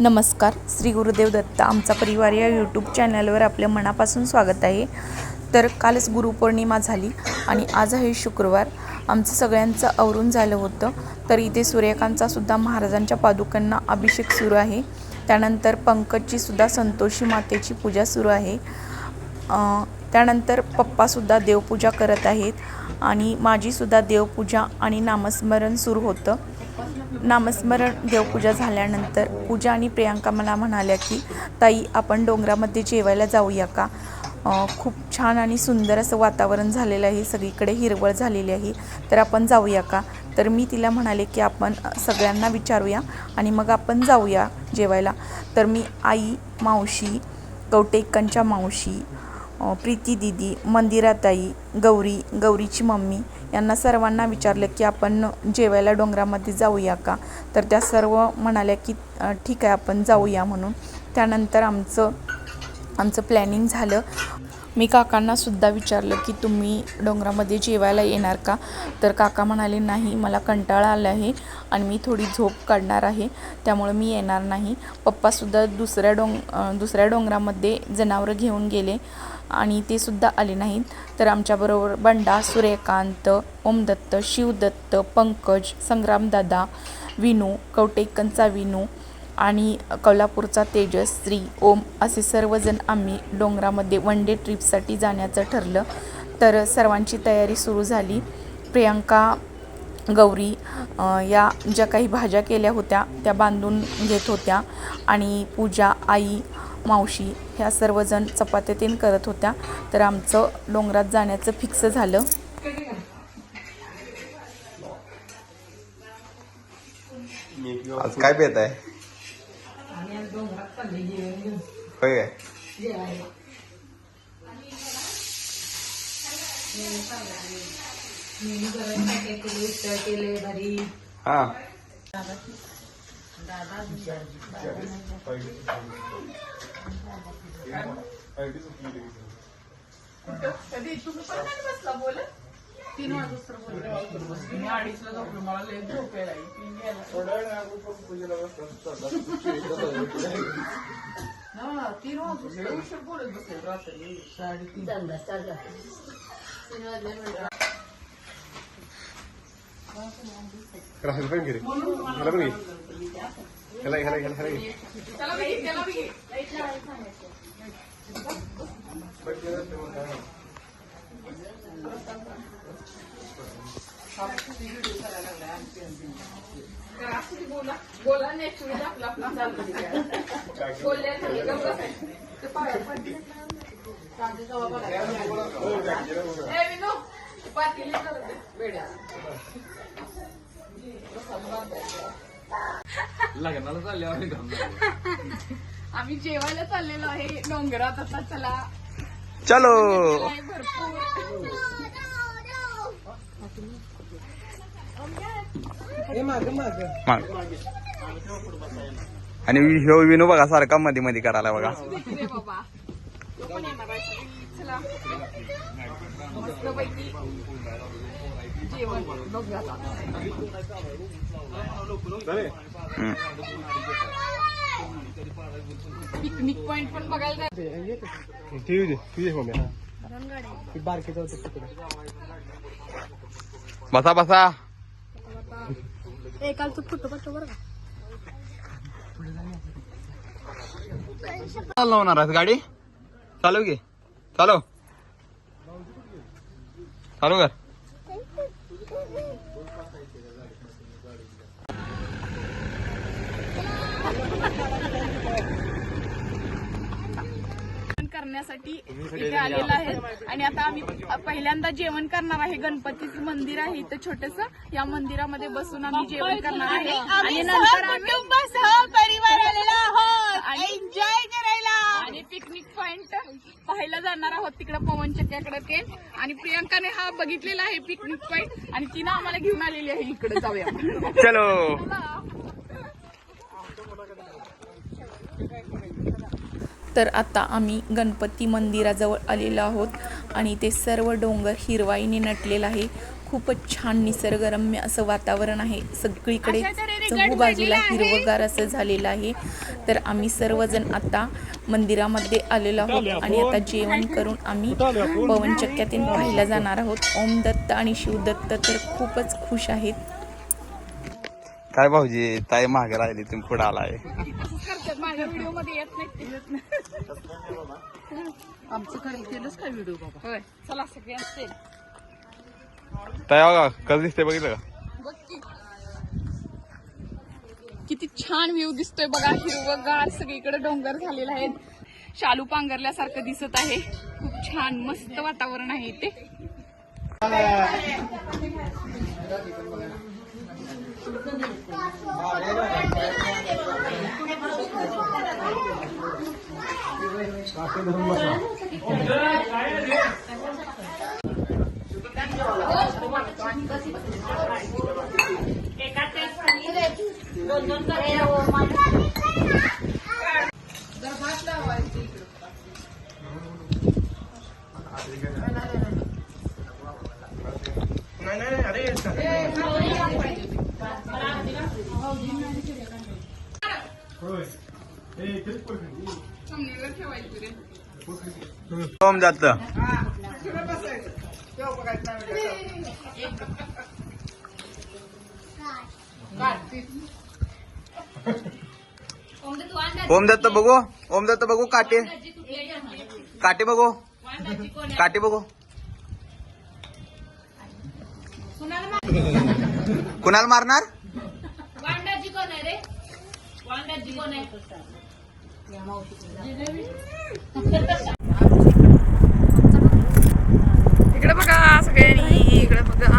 नमस्कार श्री गुरुदेव दत्त. आमचा परिवार या यूट्यूब चॅनलवर आपल्या मनापासून स्वागत आहे. तर कालच गुरुपौर्णिमा झाली आणि आज आहे शुक्रवार. आमचं सगळ्यांचं आवरून झालं होतं तर इथे सूर्यकांतचा सुद्धा महाराजांच्या पादुकांना अभिषेक सुरू आहे. त्यानंतर पंकजची सुद्धा संतोषी मातेची पूजा सुरू आहे. त्यानंतर पप्पासुद्धा देवपूजा करत आहेत आणि माझीसुद्धा देवपूजा आणि नामस्मरण सुरू होतं. नामस्मरण देवपूजा झाल्यानंतर पूजा आणि प्रियांका मला म्हणाल्या की ताई आपण डोंगरामध्ये जेवायला जाऊया का? खूप छान आणि सुंदर असं वातावरण झालेलं आहे. सगळीकडे हिरवळ झालेली आहे. तर आपण जाऊया का? तर मी तिला म्हणाले की आपण सगळ्यांना विचारूया आणि मग आपण जाऊया जेवायला. तर मी आई मावशी कवटेकांच्या मावशी प्रीती दिदी मंदिराताई गौरी गौरीची मम्मी यांना सर्वांना विचारलं की आपण जेवायला डोंगरामध्ये जाऊया का? तर त्या सर्व म्हणाल्या की ठीक आहे आपण जाऊया म्हणून. त्यानंतर आमचं आमचं प्लॅनिंग झालं. मी काकांनासुद्धा विचारलं की तुम्ही डोंगरामध्ये जेवायला येणार का? तर काका म्हणाले नाही मला कंटाळा आला आहे आणि मी थोडी झोप काढणार आहे त्यामुळे मी येणार नाही. पप्पासुद्धा दुसऱ्या डोंग दुसऱ्या डोंगरामध्ये जनावरं घेऊन गेले. आणि ते सुद्धा आले नाहीत. तर आमच्याबरोबर बंडा सूर्यकांत ओमदत्त शिवदत्त पंकज संग्रामदादा विनू कवटेकनचा विनू आणि कोल्हापूरचा तेजश्री ओम असे सर्वजण आम्ही डोंगरामध्ये वन डे ट्रिपसाठी जाण्याचं ठरलं. तर सर्वांची तयारी सुरू झाली. प्रियांका गौरी या ज्या काही भाज्या केल्या होत्या त्या बांधून घेत होत्या. आणि पूजा आई मावशी ह्या सर्वजण चपात्या तीन करत होत्या. तर आमचं डोंगरात जाण्याचं फिक्स झालं. आज काय पेत आहे? आणि आज डोंगरात चालले जेवण घेऊन होय काय जेवायला मी गरम काय केले उसळ केले भारी हा तीन वाजता मी अडीचला झोपलो मला लय झोप यायला लागली. तीन घ्यायला ना, तीन वाजता उशीर बोलत बसेल रात्री साडेतीन तीन वाजले म्हणजे राहुल पण घे ह्याला पण घे. ह्याला ह्याला ह्याला ह्याला घे. बोला बोला नॅचरली आपलं आपलं चालतं बोलल्या नाही, दे, वेड्या. आम्ही जेवायला चाललेलो आहे. डोंगरात आता चला. चलो. आहे भरपूर. माग. आणि ह्यो विनू बघा सारखा मध्ये मध्ये करायला बघा. रे बाबा. तो पण येणार आहे. चला. मस्तपैकी. जेवण डोंगरात हम्म. पिकनिक पॉइंट पण बघायला बसा बसा लावणार आहेस गाडी? चालू घे चालू चालू कर करण्यासाठी इथे आलेलो आहे आणि आता आम्ही पहिल्यांदा जेवण करणार आहे. गणपतीचं मंदिर आहे इथं छोटस. या मंदिरामध्ये बसून आम्ही जेवण करणार आहे. आणि नंतर आम्ही परिवार आलेला आहोत. एन्जॉय करायला. आणि पिकनिक पॉइंट पाहायला जाणार आहोत तिकडे पवन चक्क्याकडे ते. आणि प्रियांकाने हा बघितलेला आहे पिकनिक पॉइंट आणि तिनं आम्हाला घेऊन आलेली आहे. इकडे जाऊया चलो. तर आता आम्ही गणपती मंदिराजवळ आलेलो आहोत आणि ते सर्व डोंगर हिरवाईने नटलेलं आहे. खूपच छान निसर्गरम्य असं वातावरण आहे. सगळीकडे अशा तऱ्हेने चहू बाजूला हिरवगार असं झालेलं आहे. तर आम्ही सर्वजण आता मंदिरामध्ये आलेलो आहोत आणि आता जेवण करून आम्ही पवनचक्क्यातून पाहायला जाणार आहोत. ओम दत्त आणि शिवदत्त तर खूपच खुश आहेत. काय भाऊजी ताई मागे राहिली तुम्ही पुढे आलाय. करतात माझ्या व्हिडिओमध्ये येत नाही आमचं काय केलंच काय व्हिडिओ बाबा? होय चला सगळ्यांचे ताई बघा कसं दिसते बघितलं का. किती छान व्ह्यू दिसतोय बघा हिरवगार सगळीकडे डोंगर झालेला आहे शालू पांघरल्यासारखं दिसत आहे. खूप छान मस्त वातावरण आहे इथे सामनेवर रे ओम दत्त ओम दत्त बघू ओम दत्त बघू काटे. काटे बघू. काटे बघू. कुणाला मारणार? वांडाजी कोण आहे रे? वांडाजी कोण आहे? इकडे बघा सगळ्यांनी इकडे बघा.